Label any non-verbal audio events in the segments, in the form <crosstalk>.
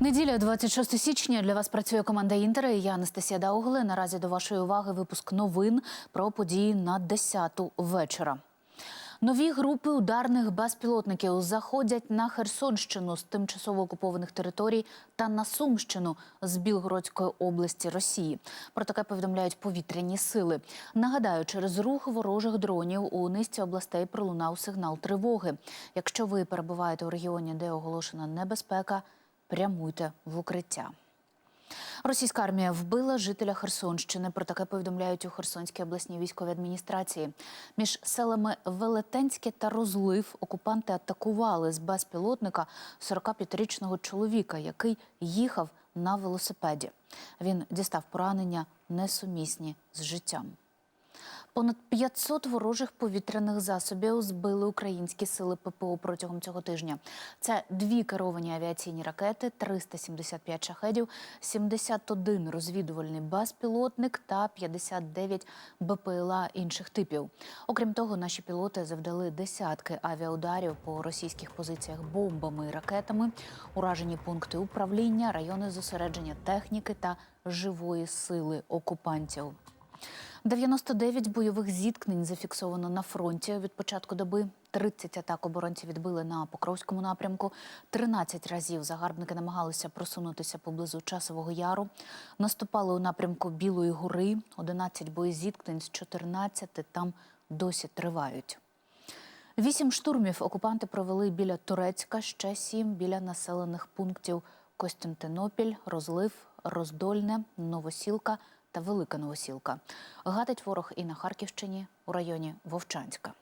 Неділя, 26 січня. Для вас працює команда Інтера. Я Анастасія Даугли. Наразі до вашої уваги випуск новин про події на 10 вечора. Нові групи ударних безпілотників заходять на Херсонщину з тимчасово окупованих територій та на Сумщину з Білгородської області Росії. Про таке повідомляють повітряні сили. Нагадаю, через рух ворожих дронів у низці областей пролунав сигнал тривоги. Якщо ви перебуваєте у регіоні, де оголошена небезпека, прямуйте в укриття. Російська армія вбила жителя Херсонщини. Про таке повідомляють у Херсонській обласній військовій адміністрації. Між селами Велетенське та Розлив окупанти атакували з безпілотника 45-річного чоловіка, який їхав на велосипеді. Він дістав поранення несумісні з життям. Понад 500 ворожих повітряних засобів збили українські сили ППО протягом цього тижня. Це дві керовані авіаційні ракети, 375 шахедів, 71 розвідувальний безпілотник та 59 БПЛА інших типів. Окрім того, наші пілоти завдали десятки авіаударів по російських позиціях бомбами і ракетами, уражені пункти управління, райони зосередження техніки та живої сили окупантів. 99 бойових зіткнень зафіксовано на фронті від початку доби. 30 атак оборонці відбили на Покровському напрямку. 13 разів загарбники намагалися просунутися поблизу часового яру. Наступали у напрямку Білої гори. 11 боєзіткнень з 14 там досі тривають. Вісім штурмів окупанти провели біля Турецька, ще сім біля населених пунктів Костянтинопіль, Розлив, Роздольне, Новосілка та Велика Новосілка. Гатить ворог і на Харківщині у районі Вовчанська.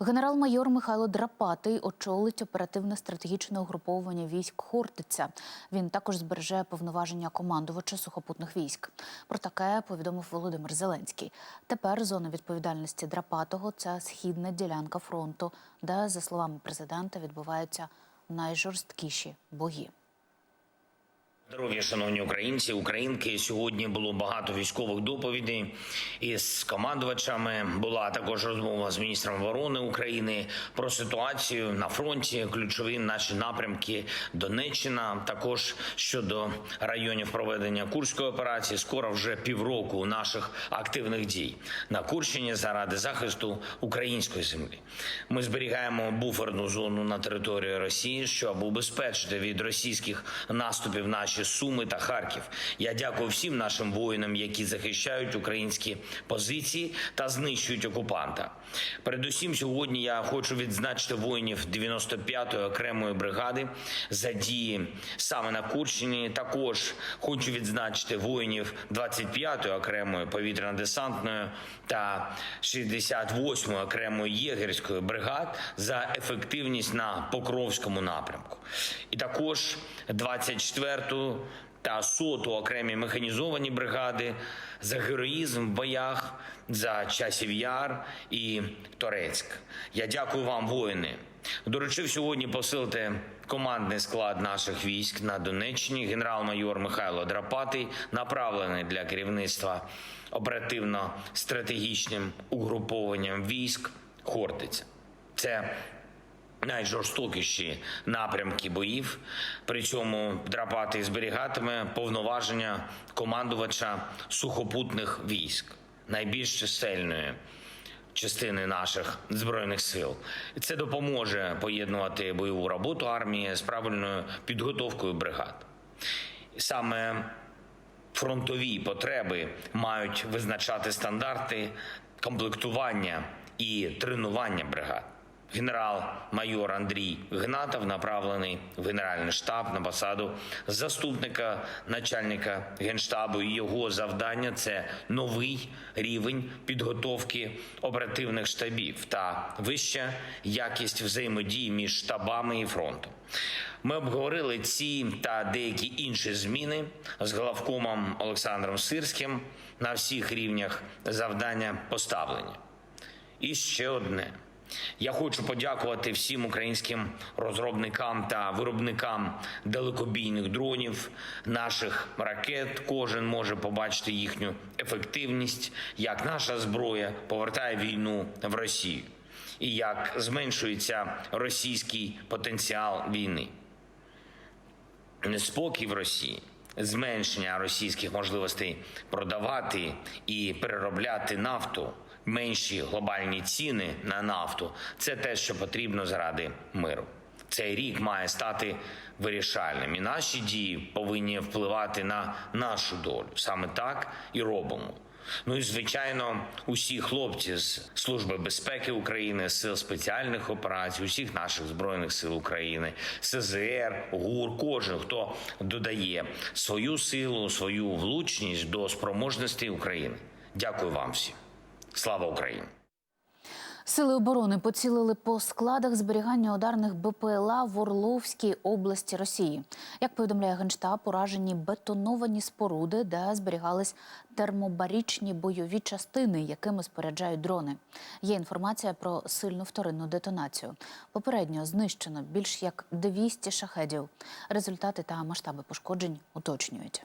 Генерал-майор Михайло Драпатий очолить оперативне стратегічне угруповування військ Хортиця. Він також збереже повноваження командувача сухопутних військ. Про таке повідомив Володимир Зеленський. Тепер зона відповідальності Драпатого це східна ділянка фронту, де, за словами президента, відбуваються найжорсткіші бої. Здоров'я, шановні українці, українки. Сьогодні було багато військових доповідей із командувачами. Була також розмова з міністром оборони України про ситуацію на фронті, ключові наші напрямки Донеччина. Також щодо районів проведення курської операції. Скоро вже півроку наших активних дій на Курщині заради захисту української землі. Ми зберігаємо буферну зону на території Росії, щоб убезпечити від російських наступів наші Суми та Харків. Я дякую всім нашим воїнам, які захищають українські позиції та знищують окупанта. Передусім, сьогодні я хочу відзначити воїнів 95-ї окремої бригади за дії саме на Курщині. Також хочу відзначити воїнів 25-ї окремої повітряно-десантної та 68-ї окремої єгерської бригад за ефективність на Покровському напрямку. І також 24-ту та соту окремі механізовані бригади за героїзм в боях за часів яр і Торецьк. Я дякую вам, воїни. Доручив сьогодні посилити командний склад наших військ на Донеччині. Генерал-майор Михайло Драпатий направлений для керівництва оперативно-стратегічним угрупованням військ Хортиця. Це найжорстокіші напрямки боїв. При цьому Драпатий зберігатиме повноваження командувача сухопутних військ, найбільш чисельної частини наших збройних сил. Це допоможе поєднувати бойову роботу армії з правильною підготовкою бригад. Саме фронтові потреби мають визначати стандарти комплектування і тренування бригад. Генерал-майор Андрій Гнатов направлений в Генеральний штаб на посаду заступника начальника генштабу. Його завдання це новий рівень підготовки оперативних штабів та вища якість взаємодії між штабами і фронтом. Ми обговорили ці та деякі інші зміни з главкомом Олександром Сирським на всіх рівнях завдання поставлені. І ще одне. Я хочу подякувати всім українським розробникам та виробникам далекобійних дронів, наших ракет. Кожен може побачити їхню ефективність, як наша зброя повертає війну в Росію і як зменшується російський потенціал війни. неспокій в Росії, зменшення російських можливостей продавати і переробляти нафту, менші глобальні ціни на нафту це те, що потрібно заради миру. Цей рік має стати вирішальним, і наші дії повинні впливати на нашу долю. Саме так і робимо. Ну і звичайно, усі хлопці з Служби безпеки України, сил спеціальних операцій, усіх наших збройних сил України, СЗР, ГУР, кожен хто додає свою силу, свою влучність до спроможностей України. Дякую вам всім. Слава Україні! Сили оборони поцілили по складах зберігання ударних БПЛА в Орловській області Росії. Як повідомляє Генштаб, уражені бетоновані споруди, де зберігались термобарічні бойові частини, якими споряджають дрони. Є інформація про сильну вторинну детонацію. Попередньо знищено більш як 200 шахедів. Результати та масштаби пошкоджень уточнюють.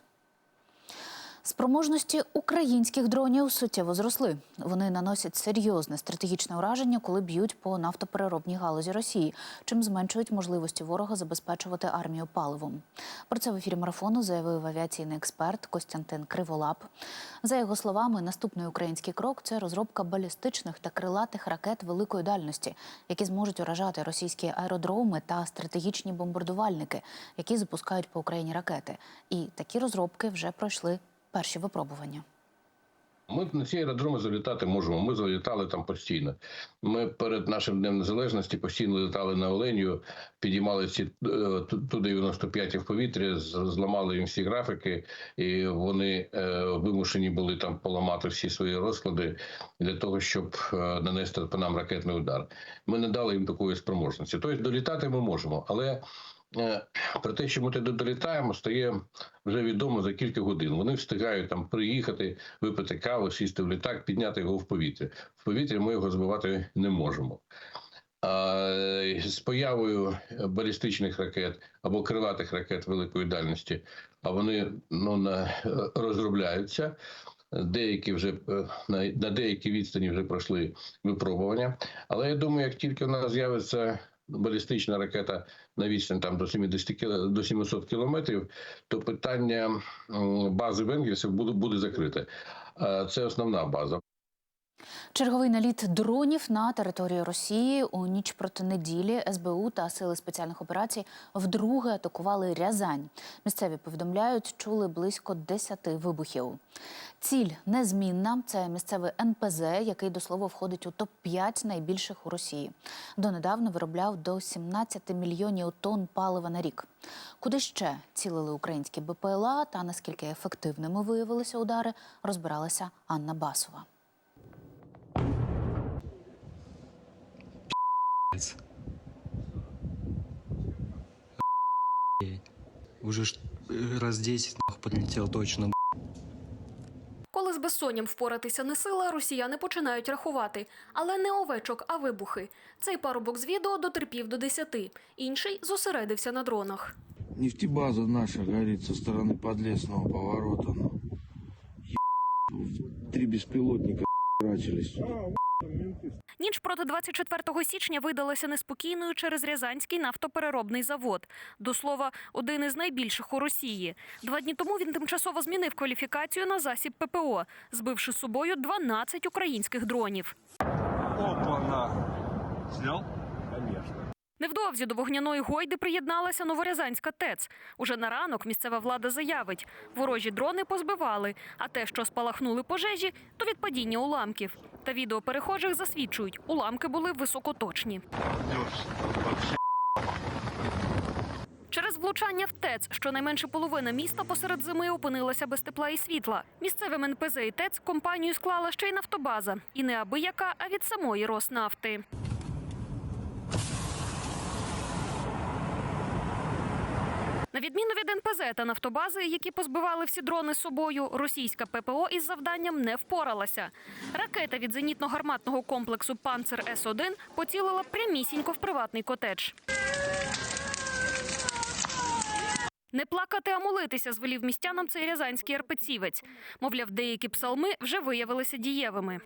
Спроможності українських дронів суттєво зросли. Вони наносять серйозне стратегічне ураження, коли б'ють по нафтопереробній галузі Росії, чим зменшують можливості ворога забезпечувати армію паливом. Про це в ефірі марафону заявив авіаційний експерт Костянтин Криволап. За його словами, наступний український крок це розробка балістичних та крилатих ракет великої дальності, які зможуть уражати російські аеродроми та стратегічні бомбардувальники, які запускають по Україні ракети. І такі розробки вже пройшли перші випробування. Ми на ці аеродроми залітати можемо. Ми залітали там постійно. Ми перед нашим днем незалежності постійно літали на Оленію, підіймали ці е, ту 95 в повітря, зламали їм всі графіки, і вони е, вимушені були там поламати всі свої розклади для того, щоб е, нанести по нам ракетний удар. Ми не дали їм такої спроможності. Тобто долітати ми можемо, але про те, що ми туди долітаємо, стає вже відомо за кілька годин. Вони встигають там приїхати, випити каву, сісти в літак, підняти його в повітря. В повітря ми його збивати не можемо. А з появою балістичних ракет або крилатих ракет великої дальності, а вони ну, на, розробляються. Деякі вже е, на, на деякій відстані вже пройшли випробування. Але я думаю, як тільки в нас з'явиться балістична ракета на відстань там до 70 до 700 кілометрів, то питання бази Венгерсів буде, буде закрите. Це основна база. Черговий наліт дронів на територію Росії у ніч проти неділі СБУ та сили спеціальних операцій вдруге атакували Рязань. Місцеві повідомляють, чули близько 10 вибухів. Ціль незмінна. Це місцевий НПЗ, який до слова входить у топ 5 найбільших у Росії. Донедавна виробляв до 17 мільйонів тонн палива на рік. Куди ще цілили українські БПЛА та наскільки ефективними виявилися удари, розбиралася Анна Басова. Уже раз 10 нахуй подлетел точно. Безсонням впоратися не сила, росіяни починають рахувати. Але не овечок, а вибухи. Цей парубок з відео дотерпів до 10. Інший зосередився на дронах. Нефтебаза наша горить со сторони подлесного поворота. Ну. Три безпілотника рачились. Ніч проти 24 січня видалася неспокійною через Рязанський нафтопереробний завод. До слова, один із найбільших у Росії. Два дні тому він тимчасово змінив кваліфікацію на засіб ППО, збивши з собою 12 українських дронів. Опа-на! Снял? Конечно. Невдовзі до вогняної гойди приєдналася Новорязанська ТЕЦ. Уже на ранок місцева влада заявить, ворожі дрони позбивали, а те, що спалахнули пожежі, то від падіння уламків. Та відео перехожих засвідчують, уламки були високоточні. Через влучання в ТЕЦ щонайменше половина міста посеред зими опинилася без тепла і світла. Місцевим НПЗ і ТЕЦ компанію склала ще й нафтобаза. І не аби яка, а від самої Роснафти. На відміну від НПЗ та нафтобази, які позбивали всі дрони з собою, російська ППО із завданням не впоралася. Ракета від зенітно-гарматного комплексу Панцер С-1 поцілила прямісінько в приватний котедж. Не плакати, а молитися, звелів містянам цей рязанський арпецівець. Мовляв, деякі псалми вже виявилися дієвими.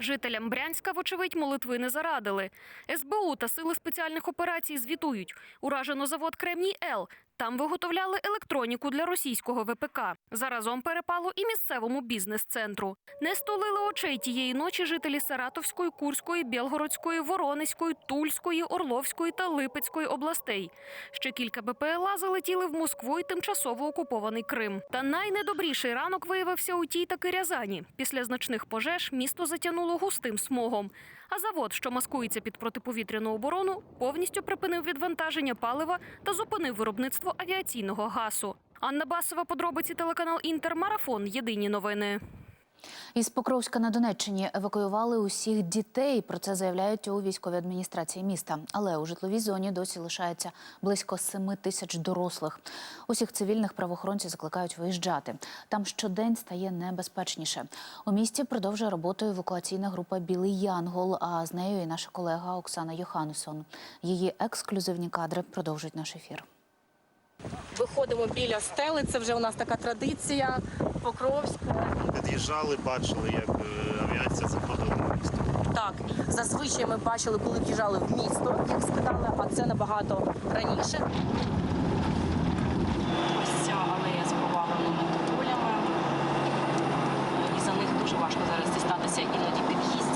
Жителям Брянська, вочевидь, молитви не зарадили. СБУ та сили спеціальних операцій звітують. Уражено завод Кремній Л. Там виготовляли електроніку для російського ВПК. Заразом перепало і місцевому бізнес-центру. Не столили очей тієї ночі жителі Саратовської, Курської, Білгородської, Воронезької, Тульської, Орловської та Липецької областей. Ще кілька БПЛА залетіли в Москву і тимчасово окупований Крим. Та найнедобріший ранок виявився у тій таки Рязані. Після значних пожеж місто затягнуло густим смогом. А завод, що маскується під протиповітряну оборону, повністю припинив відвантаження палива та зупинив виробництво авіаційного газу. Анна Басова, подробиці телеканал Інтермарафон. Єдині новини. Із Покровська на Донеччині евакуювали усіх дітей. Про це заявляють у військовій адміністрації міста. Але у житловій зоні досі лишається близько 7 тисяч дорослих. Усіх цивільних правоохоронці закликають виїжджати. Там щодень стає небезпечніше. У місті продовжує роботу евакуаційна група Білий Янгол. А з нею і наша колега Оксана Йоханнесон. Її ексклюзивні кадри продовжують наш ефір. Виходимо біля стели. Це вже у нас така традиція. Покровська. Під'їжджали, бачили, як е, авіація заходила в місто. Так, зазвичай ми бачили, коли в'їжджали в місто, як скидали, а це набагато раніше. Ось ця алея з поваленими тополями. І за них дуже важко зараз дістатися іноді під'їздів.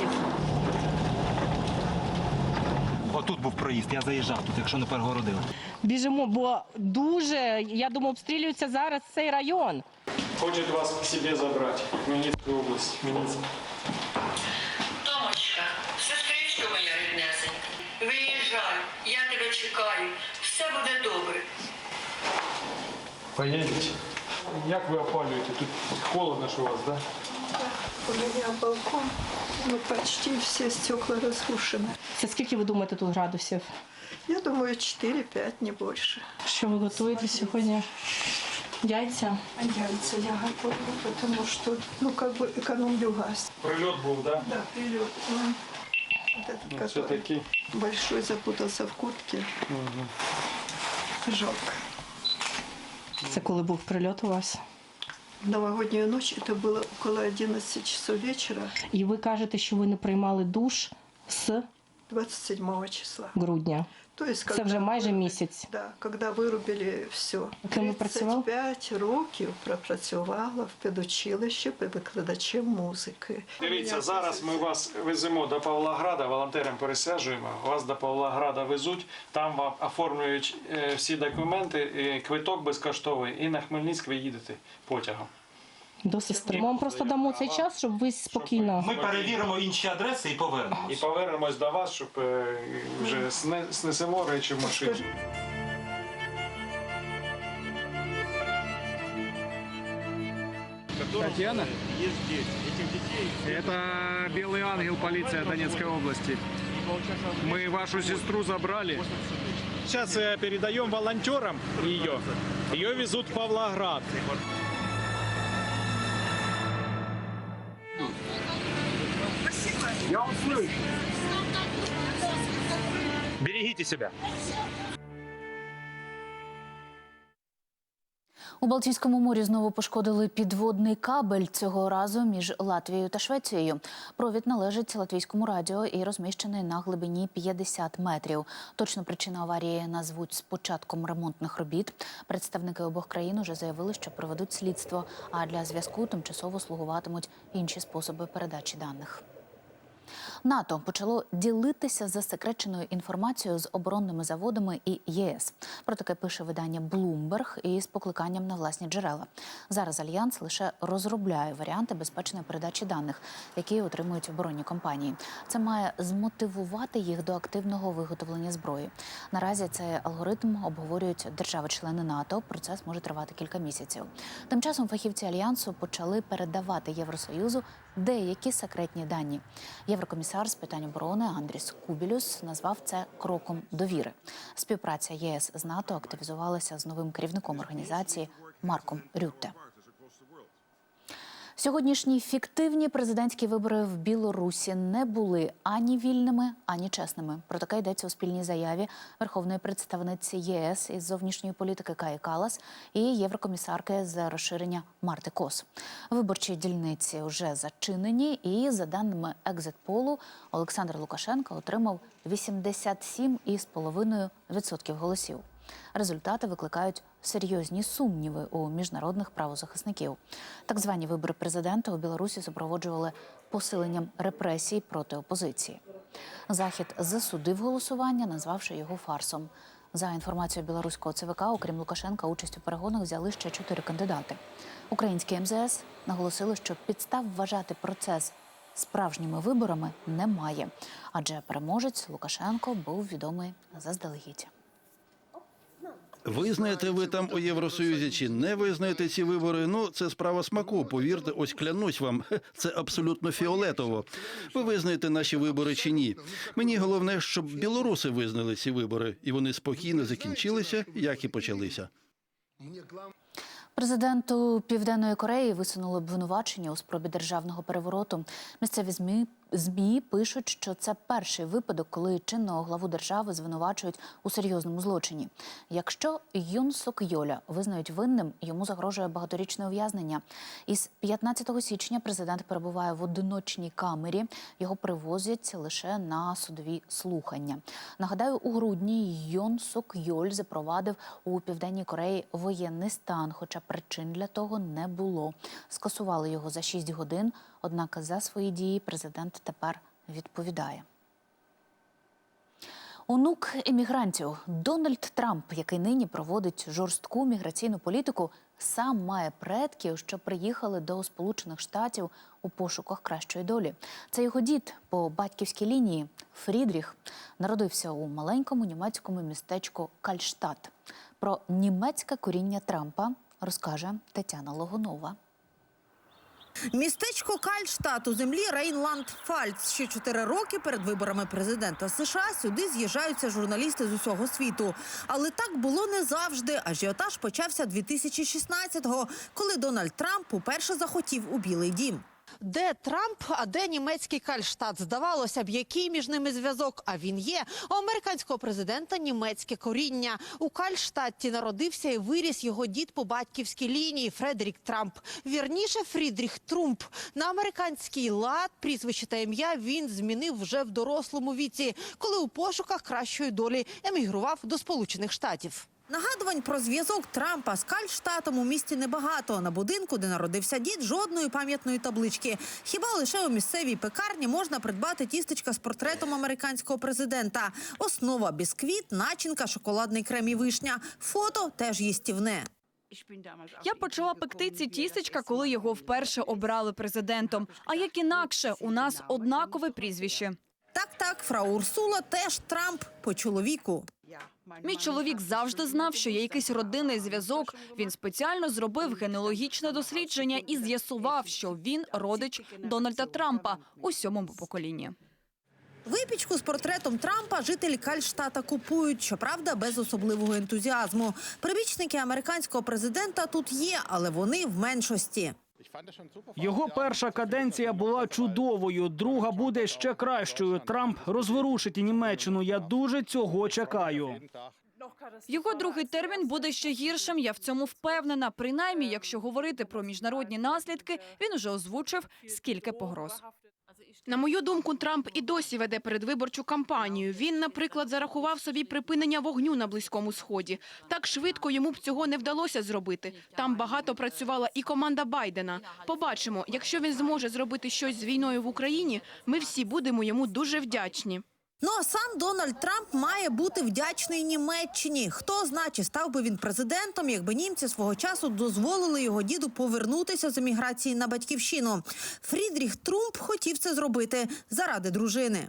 Отут був проїзд, я заїжджав тут, якщо не перегородили. Біжимо, бо дуже, я думаю, обстрілюється зараз цей район. Хочет вас к себе забрать. Хмельницкую область. Хмельницк. Томочка, сестричко моя ріднесенька, виїжджай, я тебе чекаю, все буде добре. Поедете? Як ви опалюєте? Тут холодно ж у вас, да? У меня балкон, но почти все стекла разрушены. Це скільки ви думаєте тут градусів? Я думаю, 4-5, не больше. Що ви готуєте сьогодні? Яйця. А яйца я готовлю, потому что, ну, как бы экономлю газ. Прильот був, да? Да, прилет. м. Вот этот, Ну, который все-таки. большой, запутался в куртке. Жалко. Це коли був прильот у вас? Новогоднюю ночь это было около 11 часов вечера І ви кажете, що ви не приймали душ з 27 числа. грудня. То есть, Це вже майже місяць. Да, когда вырубили все. Ким 35 років пропрацювала в педучилищі викладачем музики. Дивіться, зараз ми вас веземо до Павлограда, волонтерам пересаджуємо. Вас до Павлограда везуть, там вам оформлюють е, всі документи, квиток безкоштовний, і на Хмельницьк ви їдете потягом До сестри. Ми вам просто дамо цей час, щоб ви спокійно. Ми перевіримо інші адреси і повернемось. І повернемось до вас, щоб е, вже сне- снесемо речі в машину. Татьяна? Это Белый ангел, полиция Донецкой области. Мы вашу сестру забрали. Сейчас э, передаем волонтерам ее. Ее везут в Павлоград. Я услышу. Берегите себя. У Балтійському морі знову пошкодили підводний кабель цього разу між Латвією та Швецією. Провід належить латвійському радіо і розміщений на глибині 50 метрів. Точну причину аварії назвуть з початком ремонтних робіт. Представники обох країн уже заявили, що проведуть слідство, а для зв'язку тимчасово слугуватимуть інші способи передачі даних. НАТО почало ділитися засекреченою інформацією з оборонними заводами і ЄС. Про таке пише видання Bloomberg із покликанням на власні джерела. Зараз альянс лише розробляє варіанти безпечної передачі даних, які отримують оборонні компанії. Це має змотивувати їх до активного виготовлення зброї. Наразі цей алгоритм обговорюють держави-члени НАТО. Процес може тривати кілька місяців. Тим часом фахівці альянсу почали передавати Євросоюзу деякі секретні дані. Єврокомісар з питань оборони Андріс Кубілюс назвав це кроком довіри. Співпраця ЄС з НАТО активізувалася з новим керівником організації Марком Рютте. Сьогоднішні фіктивні президентські вибори в Білорусі не були ані вільними, ані чесними. Про таке йдеться у спільній заяві Верховної представниці ЄС із зовнішньої політики Каї Калас і єврокомісарки з розширення Марти Кос. Виборчі дільниці вже зачинені, і за даними екзитполу Олександр Лукашенко отримав 87,5% голосів. Результати викликають серйозні сумніви у міжнародних правозахисників. Так звані вибори президента у Білорусі супроводжували посиленням репресій проти опозиції. Захід засудив голосування, назвавши його фарсом. За інформацією білоруського ЦВК, окрім Лукашенка, участь у перегонах взяли ще чотири кандидати. Українські МЗС наголосили, що підстав вважати процес справжніми виборами немає, адже переможець Лукашенко був відомий заздалегідь. Визнаєте ви там у Євросоюзі чи не визнаєте ці вибори? Ну це справа смаку. Повірте, ось клянусь вам, <laughs> це абсолютно фіолетово. Ви визнаєте наші вибори чи ні? Мені головне, щоб білоруси визнали ці вибори, і вони спокійно закінчилися, як і почалися. Президенту Південної Кореї висунули обвинувачення у спробі державного перевороту. Місцеві змі змі пишуть, що це перший випадок, коли чинного главу держави звинувачують у серйозному злочині. Якщо Юн Сок Йоля визнають винним, йому загрожує багаторічне ув'язнення. Із 15 січня президент перебуває в одиночній камері. Його привозять лише на судові слухання. Нагадаю, у грудні Йон Сок Йоль запровадив у південній Кореї воєнний стан, хоча причин для того не було. Скасували його за 6 годин. Однак за свої дії президент тепер відповідає. Онук емігрантів Дональд Трамп, який нині проводить жорстку міграційну політику, сам має предків, що приїхали до Сполучених Штатів у пошуках кращої долі. Це його дід по батьківській лінії Фрідріх народився у маленькому німецькому містечку Кальштадт. Про німецьке коріння Трампа розкаже Тетяна Логунова. Містечко Кальштат у землі Рейнланд-Фальц. Ще чотири роки перед виборами президента США сюди з'їжджаються журналісти з усього світу. Але так було не завжди. Ажіотаж почався 2016-го, коли Дональд Трамп уперше захотів у Білий Дім. Де Трамп, а де німецький Кальштат? Здавалося б, який між ними зв'язок? А він є. У американського президента німецьке коріння. У Кальштатті народився і виріс його дід по батьківській лінії Фредерік Трамп. Вірніше, Фрідріх Трумп. На американський лад прізвище та ім'я він змінив вже в дорослому віці, коли у пошуках кращої долі емігрував до Сполучених Штатів. Нагадувань про зв'язок Трампа з Кальштатом у місті небагато. На будинку, де народився дід, жодної пам'ятної таблички. Хіба лише у місцевій пекарні можна придбати тістечка з портретом американського президента. Основа бісквіт, начинка, шоколадний крем і вишня. Фото теж їстівне. Я почала пекти ці тістечка, коли його вперше обрали президентом. А як інакше, у нас однакове прізвище. Так, так, фрау Урсула теж Трамп по чоловіку. Мій чоловік завжди знав, що є якийсь родинний зв'язок. Він спеціально зробив генеалогічне дослідження і з'ясував, що він родич Дональда Трампа у сьомому поколінні. Випічку з портретом Трампа жителі Кальштата купують, щоправда, без особливого ентузіазму. Прибічники американського президента тут є, але вони в меншості. Його перша каденція була чудовою, друга буде ще кращою. Трамп розворушить і Німеччину. Я дуже цього чекаю. Його другий термін буде ще гіршим. Я в цьому впевнена. Принаймні, якщо говорити про міжнародні наслідки, він уже озвучив скільки погроз. На мою думку, Трамп і досі веде передвиборчу кампанію. Він, наприклад, зарахував собі припинення вогню на близькому сході. Так швидко йому б цього не вдалося зробити. Там багато працювала і команда Байдена. Побачимо, якщо він зможе зробити щось з війною в Україні, ми всі будемо йому дуже вдячні. Ну а сам Дональд Трамп має бути вдячний Німеччині. Хто знає, чи став би він президентом, якби німці свого часу дозволили його діду повернутися з еміграції на батьківщину. Фрідріх Трумп хотів це зробити заради дружини.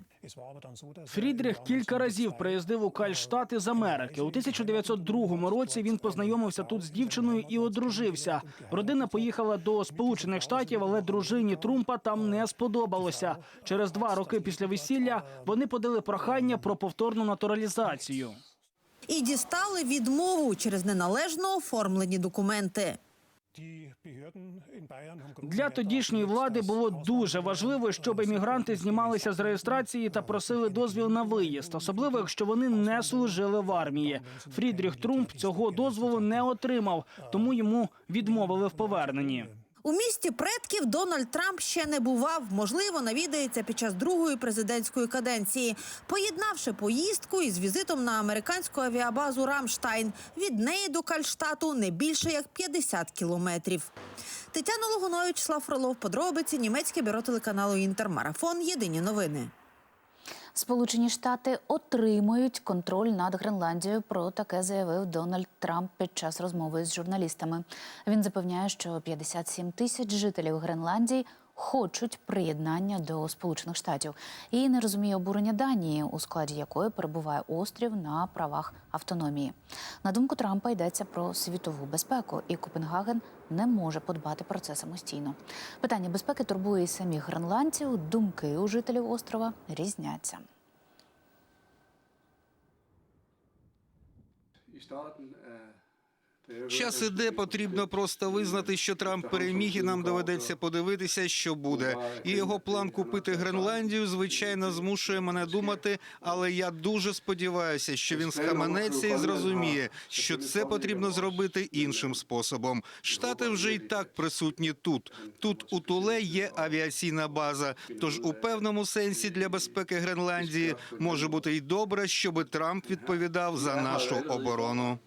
Фрідріх кілька разів приїздив у Кальштати з Америки. У 1902 році він познайомився тут з дівчиною і одружився. Родина поїхала до Сполучених Штатів, але дружині Трумпа там не сподобалося. Через два роки після весілля вони подали прохання про повторну натуралізацію. І дістали відмову через неналежно оформлені документи. Для тодішньої влади було дуже важливо, щоб емігранти знімалися з реєстрації та просили дозвіл на виїзд, особливо якщо вони не служили в армії. Фрідріх Трумп цього дозволу не отримав, тому йому відмовили в поверненні. У місті предків Дональд Трамп ще не бував. Можливо, навідається під час другої президентської каденції, поєднавши поїздку із візитом на американську авіабазу Рамштайн. Від неї до Кальштату не більше як 50 кілометрів. Тетяна Логунович, Слав Фролов, подробиці, німецьке бюро телеканалу Інтермарафон. Єдині новини. Сполучені Штати отримують контроль над Гренландією. Про таке заявив Дональд Трамп під час розмови з журналістами. Він запевняє, що 57 тисяч жителів Гренландії хочуть приєднання до Сполучених Штатів і не розуміє обурення Данії, у складі якої перебуває острів на правах автономії. На думку Трампа йдеться про світову безпеку, і Копенгаген не може подбати про це самостійно. Питання безпеки турбує і самих гренландців. Думки у жителів острова різняться. Час іде, потрібно просто визнати, що Трамп переміг, і нам доведеться подивитися, що буде. І його план купити Гренландію, звичайно, змушує мене думати. Але я дуже сподіваюся, що він схаменеться і зрозуміє, що це потрібно зробити іншим способом. Штати вже й так присутні тут. Тут у Туле є авіаційна база. Тож у певному сенсі для безпеки Гренландії може бути й добре, щоби Трамп відповідав за нашу оборону.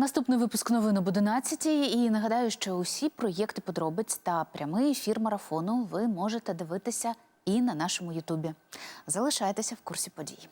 Наступний випуск новин об 11 І нагадаю, що усі проєкти подробиць та прямий ефір марафону ви можете дивитися і на нашому Ютубі. Залишайтеся в курсі подій.